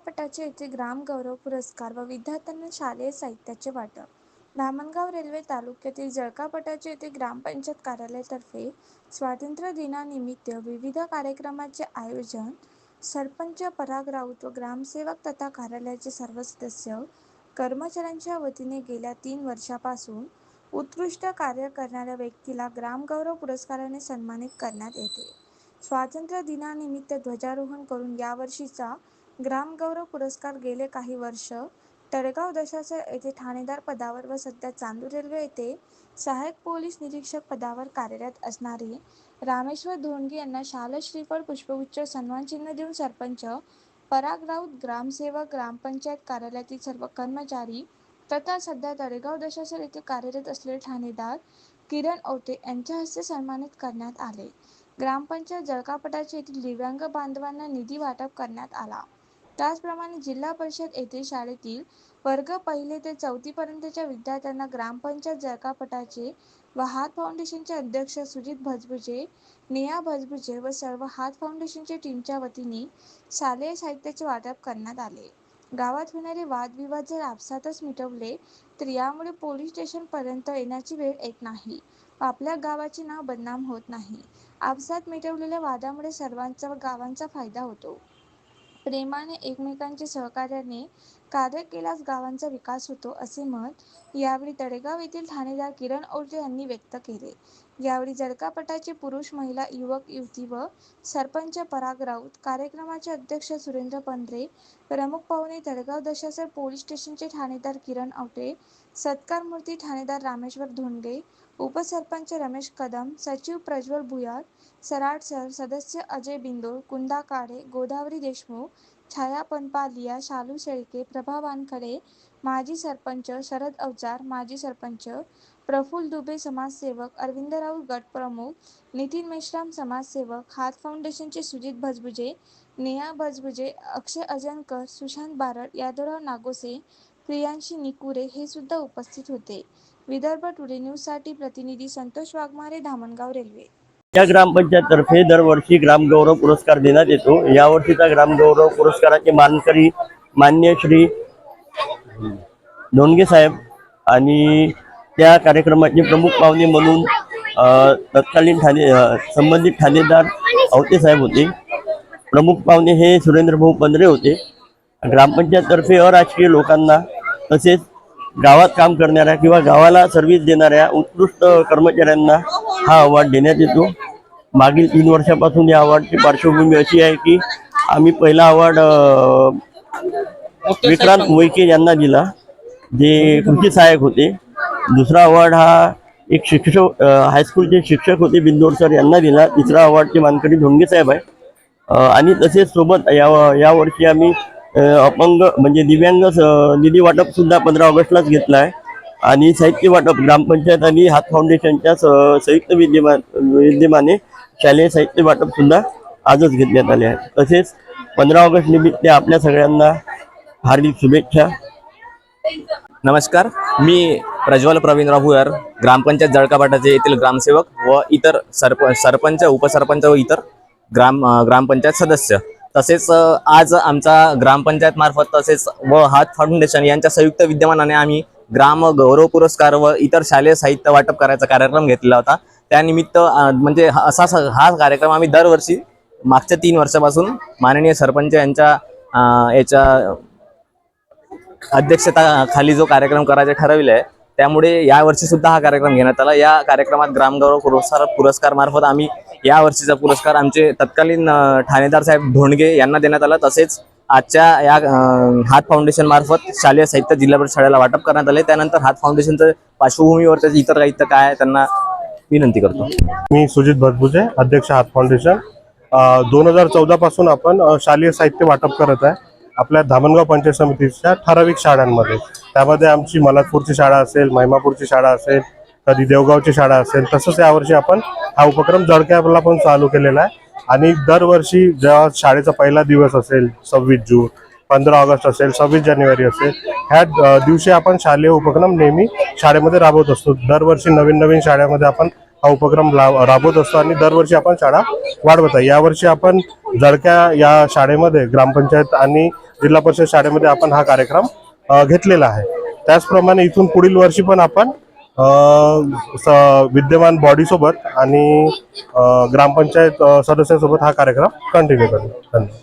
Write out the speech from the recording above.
चित्रपटाचे येथे ग्रामगौरव पुरस्कार व विद्यार्थ्यांना शालेय साहित्याचे वाटप. धामणगाव रेल्वे तालुक्यातील जळकापटाचे येथे ग्रामपंचायत कार्यालयातर्फे स्वातंत्र्य दिनानिमित्त विविध कार्यक्रमाचे आयोजन सरपंच पराग राऊत व ग्रामसेवक तथा कार्यालयाचे सर्व सदस्य कर्मचाऱ्यांच्या वतीने गेल्या तीन वर्षापासून उत्कृष्ट कार्य करणाऱ्या व्यक्तीला ग्रामगौरव पुरस्काराने सन्मानित करण्यात येते. स्वातंत्र्य दिनानिमित्त ध्वजारोहण करून यावर्षीचा ग्रामगौरव पुरस्कार गेले काही वर्ष. तळेगाव दशासर येथे ठाणेदार पदावर व सध्या चांदूर रेल्वे येथे सहाय्यक पोलीस निरीक्षक पदावर कार्यरत असणारे रामेश्वर धोंडगे यांना शाल श्रीफळ पुष्पगुच्छ सन्मानचिन्ह देऊन सरपंच पराग राऊत ग्रामसेवक ग्रामपंचायत कार्यालयातील सर्व कर्मचारी तथा सध्या तळेगाव दशासर येथे कार्यरत असलेले ठाणेदार किरण औटे यांच्या हस्ते सन्मानित करण्यात आले. ग्रामपंचायत जळकापटाचे येथील दिव्यांग बांधवांना निधी वाटप करण्यात आला. त्याचप्रमाणे जिल्हा परिषद येथे शाळेतील वर्ग पहिले ते चौथीपर्यंतच्या विद्यार्थ्यांना ग्रामपंचायत जळकापटाचे व हात फाउंडेशनचे अध्यक्ष सुजित भजबुजे नेहा भजबुजे व सर्व हात फाउंडेशनचे टीमच्या वतीने शालेय साहित्याचे वाटप करण्यात आले. गावात होणारे वादविवाद जर आपसातच मिटवले तर यामुळे पोलीस स्टेशनपर्यंत येण्याची वेळ येत नाही. आपल्या गावाचे नाव बदनाम होत नाही. आपसात मिटवलेल्या वादामुळे सर्वांचा व गावांचा फायदा होतो. प्रेमाने एकमेकांचे सहकार्याने कार्य केल्यास गावांचा विकास होतो असे मत यावेळी तळेगाव येथील ठाणेदार किरण औटे यांनी व्यक्त केले. यावेळी जळकापटाचे पुरुष महिला युवक युवती व सरपंच पराग राऊत कार्यक्रमाचे अध्यक्ष सुरेंद्र पंधरे प्रमुख पाहुणे तळेगाव दशासर पोलीस स्टेशनचे ठाणेदार किरण औटे सत्कार मूर्ती ठाणेदार रामेश्वर धोंडगे उपसरपंच रमेश कदम सचिव प्रज्वल भुयार सराट सर सदस्य अजय बिंदोळ कुंदा काळे गोदावरी देशमुख छाया पनपालिया शालू शेळके प्रभा वानखडे माजी सरपंच शरद अवचार माजी सरपंच प्रफुल दुबे समाजसेवक अरविंद राऊत गट प्रमुख नितीन मेश्राम समाजसेवक हात फाउंडेशनचे सुजित भजबुजे नेहा भजबुजे अक्षय अजनकर सुशांत बारड यादवराव नागोसे प्रियांशी निकुरे हे सुद्धा उपस्थित होते. विदर्भ टुडे न्यूजसाठी प्रतिनिधी संतोष वाघमारे धामणगाव रेल्वे. या ग्रामपंचायततर्फे दरवर्षी ग्रामगौरव पुरस्कार देण्यात येतो. यावर्षीचा ग्रामगौरव पुरस्काराचे मानकरी मान्य श्री धोंडगे साहेब आणि त्या कार्यक्रमाचे प्रमुख पाहुणे म्हणून तत्कालीन ठाणे संबंधित ठाणेदार अवते साहेब होते. प्रमुख पाहुणे हे सुरेंद्रभाऊ पंधरे होते. ग्रामपंचायततर्फे अराजकीय लोकांना तसेच गावात काम करणाऱ्या किंवा गावाला सर्व्हिस देणाऱ्या उत्कृष्ट कर्मचाऱ्यांना हा अवॉर्ड देण्यात येतो. मागील तीन वर्षापासून या अवॉर्डची पार्श्वभूमी अशी आहे की आम्ही पहिला अवॉर्ड विक्रांत मोईके यांना दिला जे कृषी सहाय्यक होते. दुसरा अवॉर्ड हा एक शिक्षक हायस्कूलचे शिक्षक होते बिंदोड सर यांना दिला. तिसरा अवॉर्डचे मानकरी धोंगे साहेब आहे. आणि तसेच सोबत या यावर्षी आम्ही अपंग म्हणजे दिव्यांग स- निधी वाटप सुद्धा पंधरा ऑगस्टलाच घेतला आहे आणि साहित्य वाटप ग्रामपंचायत आणि हात फाउंडेशनच्या स- संयुक्त विद्यमान विद्यमाने शालेय साहित्य वाटप सुद्धा आजच घेतण्यात आले आहे तसेच पंधरा ऑगस्ट निमित्त आपल्या सगळ्यांना हार्दिक शुभेच्छा. नमस्कार. मी प्रज्वल प्रवीणराव भुयार ग्रामपंचायत जळकापाटाचे येथील ग्रामसेवक व इतर सरप सरपंच उपसरपंच व इतर ग्राम ग्रामपंचायत सदस्य. तसेच आज आमचा ग्रामपंचायत मार्फत तसेच व हात फाउंडेशन यांच्या संयुक्त विद्यमानाने आम्ही ग्राम गौरव पुरस्कार व इतर शालेय साहित्य वाटप करायचा कार्यक्रम घेतलेला होता. त्यानिमित्त म्हणजे हा- असा स- हा कार्यक्रम आम्ही दरवर्षी मागच्या तीन वर्षापासून माननीय सरपंच यांच्या याच्या अध्यक्षता खाली जो कार्यक्रम करायचे ठरविले आहे त्यामुळे यावर्षी सुद्धा हा कार्यक्रम घेण्यात आला. या कार्यक्रमात ग्रामगौरव पुरस्कार पुरस्कार मार्फत आम्ही या वर्षीचा पुरस्कार आमचे तत्कालीन ठाणेदार साहेब धोंडगे यांना देण्यात आला. तसेच आजच्या या हात फाउंडेशन मार्फत शालेय साहित्य जिल्हा परिषद शाळेला वाटप करण्यात आले. त्यानंतर हात फाउंडेशनचं पार्श्वभूमीवर त्याचे इतर साहित्य काय आहे त्यांना विनंती करतो. मी सुजित भटभुजे अध्यक्ष हात फाउंडेशन दोन हजार चौदा पासून आपण शालेय साहित्य वाटप करत आहे. आपल्या धामणगाव पंचायत समितीच्या ठराविक शाळांमध्ये. त्यामध्ये आमची मलातपूरची शाळा असेल महिमापूरची शाळा असेल कधी देवगावची शाळा असेल तसंच यावर्षी आपण हा उपक्रम जळक्याला पण चालू केलेला आहे. आणि दरवर्षी जेव्हा शाळेचा पहिला दिवस असेल सव्वीस जून पंधरा ऑगस्ट असेल सव्वीस जानेवारी असेल ह्या दिवशी आपण शालेय उपक्रम नेहमी शाळेमध्ये राबवत असतो. दरवर्षी नवीन नवीन शाळेमध्ये आपण हा उपक्रम राबवत असतो आणि दरवर्षी आपण शाळा वाढवत आहे. यावर्षी आपण जळक्या या शाळेमध्ये ग्रामपंचायत आणि जिल्हा परिषद शाळेमध्ये आपण हा कार्यक्रम घेतलेला आहे. त्याचप्रमाणे इथून पुढील वर्षी पण आपण विद्यमान बॉडीसोबत आणि ग्रामपंचायत सदस्यांसोबत हा कार्यक्रम कंटिन्यू करतो धन्यवाद.